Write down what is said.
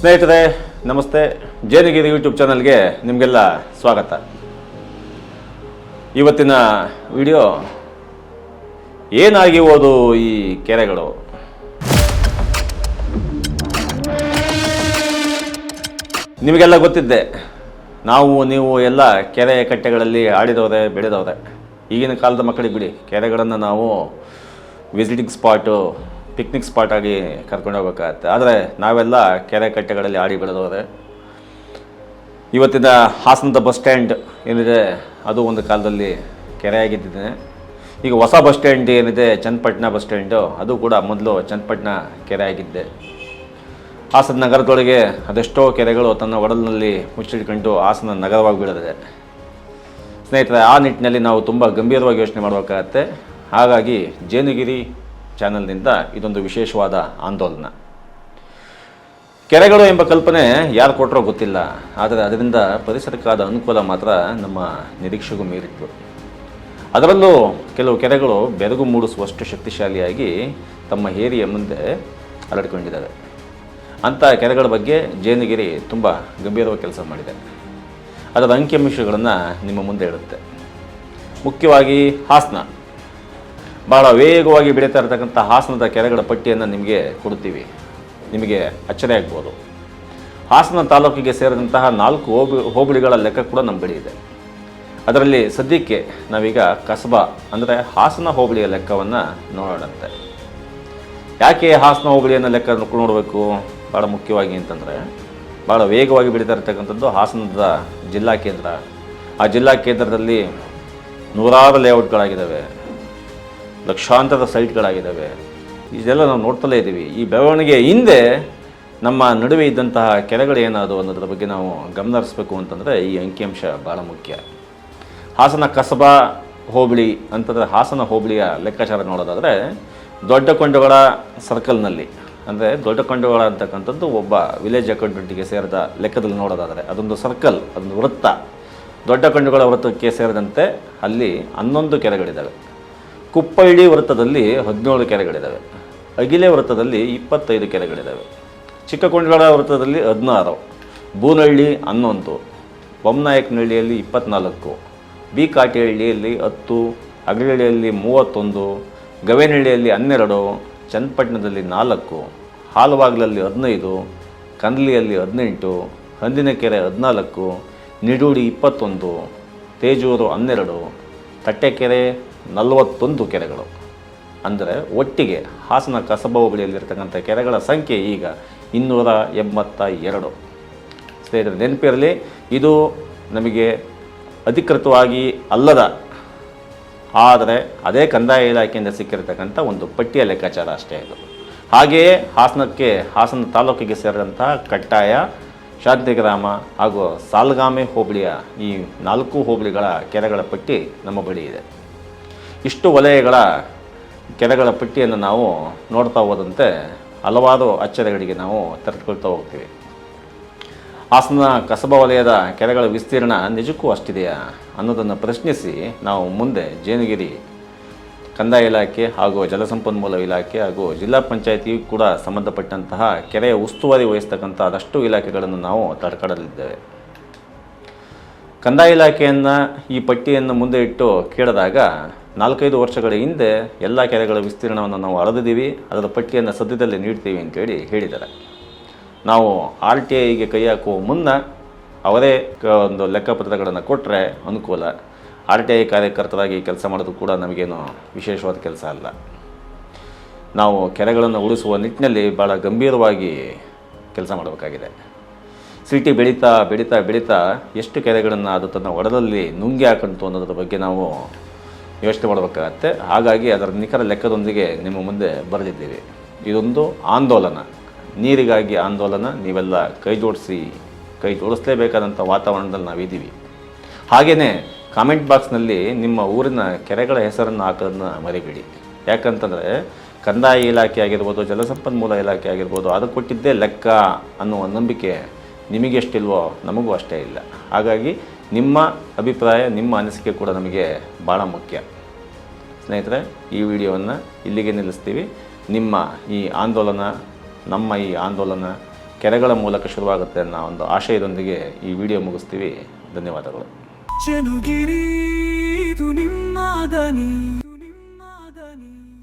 ಸ್ನೇಹಿತರೆ, ನಮಸ್ತೆ. ಜೇನಗಿರಿ ಯೂಟ್ಯೂಬ್ ಚಾನಲ್ಗೆ ನಿಮಗೆಲ್ಲ ಸ್ವಾಗತ. ಇವತ್ತಿನ ವಿಡಿಯೋ, ಏನಾಗಿ ಹೋದು ಈ ಕೆರೆಗಳು? ನಿಮಗೆಲ್ಲ ಗೊತ್ತಿದ್ದೆ. ನಾವು, ನೀವು ಎಲ್ಲ ಕೆರೆ ಕಟ್ಟೆಗಳಲ್ಲಿ ಆಡಿದವ್ರೆ, ಬೆಳೆದವ್ರೆ. ಈಗಿನ ಕಾಲದ ಮಕ್ಕಳಿಗೆ ಬಿಡಿ, ಕೆರೆಗಳನ್ನು ನಾವು ವಿಸಿಟಿಂಗ್ ಸ್ಪಾಟು ಪಿಕ್ನಿಕ್ ಸ್ಪಾಟ್ ಆಗಿ ಕರ್ಕೊಂಡು ಹೋಗ್ಬೇಕಾಗತ್ತೆ. ಆದರೆ ನಾವೆಲ್ಲ ಕೆರೆ ಕಟ್ಟೆಗಳಲ್ಲಿ ಆಡಿ ಬೆಳೆದವ್ರೆ. ಇವತ್ತಿನ ಹಾಸನದ ಬಸ್ ಸ್ಟ್ಯಾಂಡ್ ಏನಿದೆ, ಅದು ಒಂದು ಕಾಲದಲ್ಲಿ ಕೆರೆಯಾಗಿದ್ದಿದೆ. ಈಗ ಹೊಸ ಬಸ್ ಸ್ಟ್ಯಾಂಡ್ ಏನಿದೆ, ಚನ್ನಪಟ್ಟಣ ಬಸ್ ಸ್ಟ್ಯಾಂಡು, ಅದು ಕೂಡ ಮೊದಲು ಚನ್ನಪಟ್ಟಣ ಕೆರೆ ಆಗಿದ್ದೆ ಹಾಸನ ನಗರದೊಳಗೆ ಅದೆಷ್ಟೋ ಕೆರೆಗಳು ತನ್ನ ಒಡಲಿನಲ್ಲಿ ಮುಚ್ಚಿಟ್ಕೊಂಡು ಹಾಸನ ನಗರವಾಗಿ ಬೀಳದಿದೆ. ಸ್ನೇಹಿತರೆ, ಆ ನಿಟ್ಟಿನಲ್ಲಿ ನಾವು ತುಂಬ ಗಂಭೀರವಾಗಿ ಯೋಚನೆ ಮಾಡಬೇಕಾಗತ್ತೆ. ಹಾಗಾಗಿ ಜೇನುಗಿರಿ ಚಾನಲ್ನಿಂದ ಇದೊಂದು ವಿಶೇಷವಾದ ಆಂದೋಲನ. ಕೆರೆಗಳು ಎಂಬ ಕಲ್ಪನೆ ಯಾರು ಕೊಟ್ಟರೋ ಗೊತ್ತಿಲ್ಲ, ಆದರೆ ಅದರಿಂದ ಪರಿಸರಕ್ಕಾದ ಅನುಕೂಲ ಮಾತ್ರ ನಮ್ಮ ನಿರೀಕ್ಷೆಗೂ ಮೀರಿತ್ತು. ಅದರಲ್ಲೂ ಕೆಲವು ಕೆರೆಗಳು ಬೆರಗು ಮೂಡಿಸುವಷ್ಟು ಶಕ್ತಿಶಾಲಿಯಾಗಿ ತಮ್ಮ ಏರಿಯ ಮುಂದೆ ಹರಡಿಕೊಂಡಿದ್ದಾವೆ ಅಂಥ ಕೆರೆಗಳ ಬಗ್ಗೆ ಜೇನುಗಿರಿ ತುಂಬ ಗಂಭೀರವಾಗಿ ಕೆಲಸ ಮಾಡಿದೆ. ಅದರ ಅಂಕಿಅಂಶಗಳನ್ನು ನಿಮ್ಮ ಮುಂದೆ ಇಡುತ್ತೆ ಮುಖ್ಯವಾಗಿ ಹಾಸನ. ಭಾಳ ವೇಗವಾಗಿ ಬೆಳೀತಾ ಇರತಕ್ಕಂಥ ಹಾಸನದ ಕೆರೆಗಳ ಪಟ್ಟಿಯನ್ನು ನಿಮಗೆ ಕೊಡ್ತೀವಿ. ನಿಮಗೆ ಅಚ್ಚರಿ ಆಗ್ಬೋದು. ಹಾಸನ ತಾಲೂಕಿಗೆ ಸೇರಿದಂತಹ ನಾಲ್ಕು ಹೋಬಿ, ಹೋಬಳಿಗಳ ಲೆಕ್ಕ ಕೂಡ ನಮ್ಮ ಬಳಿ ಇದೆ. ಅದರಲ್ಲಿ ಸದ್ಯಕ್ಕೆ ನಾವೀಗ ಕಸಬಾ ಅಂದರೆ ಹಾಸನ ಹೋಬಳಿಯ ಲೆಕ್ಕವನ್ನು ನೋಡೋಣಂತೆ. ಯಾಕೆ ಹಾಸನ ಹೋಬಳಿಯನ್ನು ಲೆಕ್ಕ ನೋಡಬೇಕು? ಭಾಳ ಮುಖ್ಯವಾಗಿ ಅಂತಂದರೆ ಭಾಳ ವೇಗವಾಗಿ ಬೆಳೀತಾ ಇರತಕ್ಕಂಥದ್ದು ಹಾಸನದ ಜಿಲ್ಲಾ ಕೇಂದ್ರ. ಆ ಜಿಲ್ಲಾ ಕೇಂದ್ರದಲ್ಲಿ ನೂರಾರು ಲೇಔಟ್ಗಳಾಗಿದ್ದಾವೆ ಲಕ್ಷಾಂತರ ಸೈಟ್ಗಳಾಗಿದ್ದಾವೆ. ಇದೆಲ್ಲ ನಾವು ನೋಡ್ತಲೇ ಇದ್ದೀವಿ. ಈ ಬೆಳವಣಿಗೆ ಹಿಂದೆ ನಮ್ಮ ನಡುವೆ ಇದ್ದಂತಹ ಕೆರೆಗಳು ಏನದು ಅನ್ನೋದ್ರ ಬಗ್ಗೆ ನಾವು ಗಮನ ಹರಿಸ್ಬೇಕು ಅಂತಂದರೆ ಈ ಅಂಕಿಅಂಶ ಭಾಳ ಮುಖ್ಯ. ಹಾಸನ ಕಸಬಾ ಹೋಬಳಿ ಅಂತಂದರೆ ಹಾಸನ ಹೋಬಳಿಯ ಲೆಕ್ಕಾಚಾರ ನೋಡೋದಾದರೆ ದೊಡ್ಡ ಕೊಂಡಗಳ ಸರ್ಕಲ್ನಲ್ಲಿ. ಅಂದರೆ ದೊಡ್ಡ ಕೊಂಡಗಳ ಅಂತಕ್ಕಂಥದ್ದು ಒಬ್ಬ ವಿಲೇಜ್ ಅಕೌಂಟೆಂಟಿಗೆ ಸೇರಿದ ಲೆಕ್ಕದಲ್ಲಿ ನೋಡೋದಾದರೆ ಅದೊಂದು ಸರ್ಕಲ್, ಅದೊಂದು ವೃತ್ತ. ದೊಡ್ಡ ಕೊಂಡಗಳ ವೃತ್ತಕ್ಕೆ ಸೇರಿದಂತೆ ಅಲ್ಲಿ ಹನ್ನೊಂದು ಕೆರೆಗಳಿದ್ದಾವೆ. ಕುಪ್ಪಳ್ಳಿ ವೃತ್ತದಲ್ಲಿ ಹದಿನೇಳು ಕೆರೆಗಳಿದ್ದಾವೆ ಅಗಿಲೆ ವೃತ್ತದಲ್ಲಿ ಇಪ್ಪತ್ತೈದು ಕೆರೆಗಳಿದ್ದಾವೆ ಚಿಕ್ಕಕೊಂಡಗಳ ವೃತ್ತದಲ್ಲಿ ಹದಿನಾರು. ಬೂನಹಳ್ಳಿ ಹನ್ನೊಂದು. ಬೊಮ್ಮನಾಯಕನಹಳ್ಳಿಯಲ್ಲಿ ಇಪ್ಪತ್ನಾಲ್ಕು. ಬಿ ಕಾಟಿಹಳ್ಳಿಯಲ್ಲಿ ಹತ್ತು. ಅಗಲಹಳ್ಳಿಯಲ್ಲಿ ಮೂವತ್ತೊಂದು. ಗವೇನಹಳ್ಳಿಯಲ್ಲಿ ಹನ್ನೆರಡು. ಚನ್ನಪಟ್ಟಣದಲ್ಲಿ ನಾಲ್ಕು. ಹಾಲುವಾಗ್ಲಲ್ಲಿ ಹದಿನೈದು. ಕಂದ್ಲಿಯಲ್ಲಿ ಹದಿನೆಂಟು. ಹಂದಿನಕೆರೆ ಹದಿನಾಲ್ಕು. ನಿಡೂಡಿ ಇಪ್ಪತ್ತೊಂದು. ತೇಜೂರು ಹನ್ನೆರಡು. ತಟ್ಟೆಕೆರೆ ನಲವತ್ತೊಂದು ಕೆರೆಗಳು. ಅಂದರೆ ಒಟ್ಟಿಗೆ ಹಾಸನ ಕಸಬಾ ಹೋಬಳಿಯಲ್ಲಿರ್ತಕ್ಕಂಥ ಕೆರೆಗಳ ಸಂಖ್ಯೆ ಈಗ ಇನ್ನೂರ ಎಂಬತ್ತ ಎರಡು ಸ್ನೇಹಿತರೆ, ನೆನಪಿರಲಿ, ಇದು ನಮಗೆ ಅಧಿಕೃತವಾಗಿ ಅಲ್ಲದ, ಆದರೆ ಅದೇ ಕಂದಾಯ ಇಲಾಖೆಯಿಂದ ಸಿಕ್ಕಿರತಕ್ಕಂಥ ಒಂದು ಪಟ್ಟಿಯ ಲೆಕ್ಕಾಚಾರ ಅಷ್ಟೇ ಇದು ಹಾಗೆಯೇ ಹಾಸನಕ್ಕೆ, ಹಾಸನ ತಾಲೂಕಿಗೆ ಸೇರಿದಂತಹ ಕಟ್ಟಾಯ ಶಾಂತಿಗ್ರಾಮ ಹಾಗೂ ಸಾಲ್ಗಾಮೆ ಹೋಬಳಿಯ ಈ ನಾಲ್ಕು ಹೋಬಳಿಗಳ ಕೆರೆಗಳ ಪಟ್ಟಿ ನಮ್ಮ ಬಳಿ ಇದೆ. ಇಷ್ಟು ವಲಯಗಳ ಕೆರೆಗಳ ಪಟ್ಟಿಯನ್ನು ನಾವು ನೋಡ್ತಾ ಹೋದಂತೆ ಹಲವಾರು ಅಚ್ಚರಿಗಳಿಗೆ ನಾವು ತೆರೆದುಕೊಳ್ತಾ ಹೋಗ್ತೀವಿ. ಹಾಸನ ಕಸಬಾ ವಲಯದ ಕೆರೆಗಳ ವಿಸ್ತೀರ್ಣ ನಿಜಕ್ಕೂ ಅಷ್ಟಿದೆಯಾ ಅನ್ನೋದನ್ನು ಪ್ರಶ್ನಿಸಿ ನಾವು ಮುಂದೆ ಜೇನುಗಿರಿ ಕಂದಾಯ ಇಲಾಖೆ ಹಾಗೂ ಜಲಸಂಪನ್ಮೂಲ ಇಲಾಖೆ ಹಾಗೂ ಜಿಲ್ಲಾ ಪಂಚಾಯತಿ ಕೂಡ ಸಂಬಂಧಪಟ್ಟಂತಹ ಕೆರೆಯ ಉಸ್ತುವಾರಿ ವಹಿಸ್ತಕ್ಕಂಥ ಅದಷ್ಟು ಇಲಾಖೆಗಳನ್ನು ನಾವು ತಡ್ಕಡಲಿದ್ದೇವೆ. ಕಂದಾಯ ಇಲಾಖೆಯನ್ನು ಈ ಪಟ್ಟಿಯನ್ನು ಮುಂದೆ ಇಟ್ಟು ಕೇಳಿದಾಗ ನಾಲ್ಕೈದು ವರ್ಷಗಳ ಹಿಂದೆ ಎಲ್ಲ ಕೆರೆಗಳ ವಿಸ್ತೀರ್ಣವನ್ನು ನಾವು ಅಳೆದಿದ್ದೀವಿ. ಅದರ ಪಟ್ಟಿಯನ್ನು ಸದ್ಯದಲ್ಲಿ ನೀಡ್ತೀವಿ ಅಂತೇಳಿ ಹೇಳಿದ್ದಾರೆ. ನಾವು ಆರ್ ಟಿ ಐಗೆ ಕೈ ಹಾಕುವ ಮುನ್ನ ಅವರೇ ಒಂದು ಲೆಕ್ಕಪತ್ರಗಳನ್ನು ಕೊಟ್ಟರೆ ಅನುಕೂಲ. ಆರ್ ಟಿ ಐ ಕಾರ್ಯಕರ್ತರಾಗಿ ಕೆಲಸ ಮಾಡೋದು ಕೂಡ ನಮಗೇನು ವಿಶೇಷವಾದ ಕೆಲಸ ಅಲ್ಲ. ನಾವು ಕೆರೆಗಳನ್ನು ಉಳಿಸುವ ನಿಟ್ಟಿನಲ್ಲಿ ಭಾಳ ಗಂಭೀರವಾಗಿ ಕೆಲಸ ಮಾಡಬೇಕಾಗಿದೆ. ಸಿಟಿ ಬೆಳೀತಾ ಬೆಳೀತಾ ಬೆಳೀತಾ ಎಷ್ಟು ಕೆರೆಗಳನ್ನು ಅದು ತನ್ನ ಒಡದಲ್ಲಿ ನುಂಗಿ ಹಾಕಂತು ಅನ್ನೋದ್ರ ಬಗ್ಗೆ ನಾವು ಯೋಚನೆ ಮಾಡಬೇಕಾಗತ್ತೆ. ಹಾಗಾಗಿ ಅದರ ನಿಖರ ಲೆಕ್ಕದೊಂದಿಗೆ ನಿಮ್ಮ ಮುಂದೆ ಬರೆದಿದ್ದೀವಿ. ಇದೊಂದು ಆಂದೋಲನ. ನೀರಿಗಾಗಿ ಆಂದೋಲನ, ನೀವೆಲ್ಲ ಕೈ ಜೋಡಿಸಿ, ಕೈ ಜೋಡಿಸಲೇಬೇಕಾದಂಥ ವಾತಾವರಣದಲ್ಲಿ ನಾವಿದ್ದೀವಿ. ಹಾಗೆಯೇ ಕಾಮೆಂಟ್ ಬಾಕ್ಸ್ನಲ್ಲಿ ನಿಮ್ಮ ಊರಿನ ಕೆರೆಗಳ ಹೆಸರನ್ನು ಹಾಕೋದನ್ನು ಮರಿಬೇಡಿ. ಯಾಕಂತಂದರೆ ಕಂದಾಯ ಇಲಾಖೆ ಆಗಿರ್ಬೋದು, ಜಲಸಂಪನ್ಮೂಲ ಇಲಾಖೆ ಆಗಿರ್ಬೋದು, ಅದು ಕೊಟ್ಟಿದ್ದೇ ಲೆಕ್ಕ ಅನ್ನುವ ನಂಬಿಕೆ ನಿಮಗೆ ಎಷ್ಟಿಲ್ವೋ ನಮಗೂ ಅಷ್ಟೇ ಇಲ್ಲ. ಹಾಗಾಗಿ ನಿಮ್ಮ ಅಭಿಪ್ರಾಯ, ನಿಮ್ಮ ಅನಿಸಿಕೆ ಕೂಡ ನಮಗೆ ಭಾಳ ಮುಖ್ಯ. ಸ್ನೇಹಿತರೆ, ಈ ವಿಡಿಯೋವನ್ನು ಇಲ್ಲಿಗೆ ನಿಲ್ಲಿಸ್ತೀವಿ. ನಿಮ್ಮ ಈ ಆಂದೋಲನ, ನಮ್ಮ ಈ ಆಂದೋಲನ ಕೆರೆಗಳ ಮೂಲಕ ಶುರುವಾಗುತ್ತೆ ಅನ್ನೋ ಒಂದು ಆಶಯದೊಂದಿಗೆ ಈ ವಿಡಿಯೋ ಮುಗಿಸ್ತೀವಿ. ಧನ್ಯವಾದಗಳು.